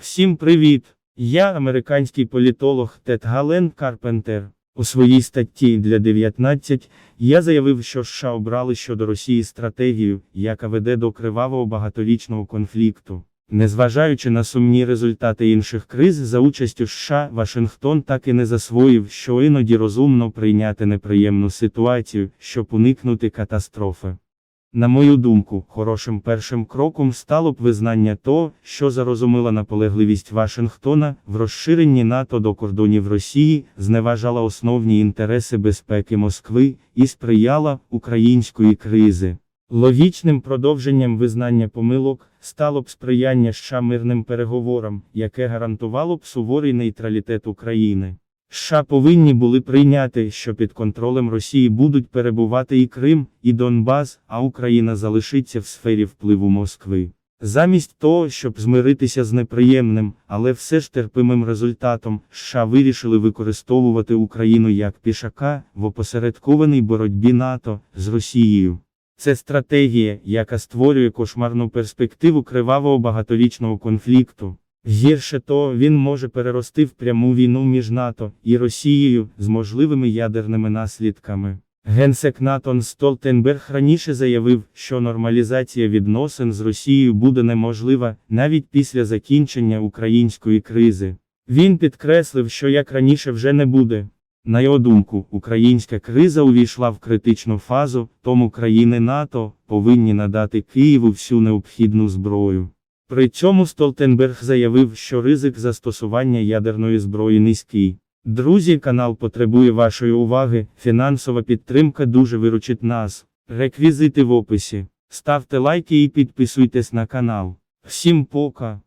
Всім привіт! Я американський політолог Тед Гален Карпентер. У своїй статті для 19 я заявив, що США обрали щодо Росії стратегію, яка веде до кривавого багаторічного конфлікту. Незважаючи на сумні результати інших криз за участю США, Вашингтон так і не засвоїв, що іноді розумно прийняти неприємну ситуацію, щоб уникнути катастрофи. На мою думку, хорошим першим кроком стало б визнання того, що зарозумила наполегливість Вашингтона в розширенні НАТО до кордонів Росії, зневажала основні інтереси безпеки Москви і сприяла української кризи. Логічним продовженням визнання помилок стало б сприяння США мирним переговорам, яке гарантувало б суворий нейтралітет України. США повинні були прийняти, що під контролем Росії будуть перебувати і Крим, і Донбас, а Україна залишиться в сфері впливу Москви. Замість того, щоб змиритися з неприємним, але все ж терпимим результатом, США вирішили використовувати Україну як пішака в опосередкованій боротьбі НАТО з Росією. Це стратегія, яка створює кошмарну перспективу кривавого багаторічного конфлікту. Гірше того, він може перерости в пряму війну між НАТО і Росією з можливими ядерними наслідками. Генсек Натон Столтенберг раніше заявив, що нормалізація відносин з Росією буде неможлива навіть після закінчення української кризи. Він підкреслив, що як раніше вже не буде. На його думку, українська криза увійшла в критичну фазу, тому країни НАТО повинні надати Києву всю необхідну зброю. При цьому Столтенберг заявив, що ризик застосування ядерної зброї низький. Друзі, канал потребує вашої уваги, фінансова підтримка дуже виручить нас. Реквізити в описі. Ставте лайки і підписуйтесь на канал. Всім пока!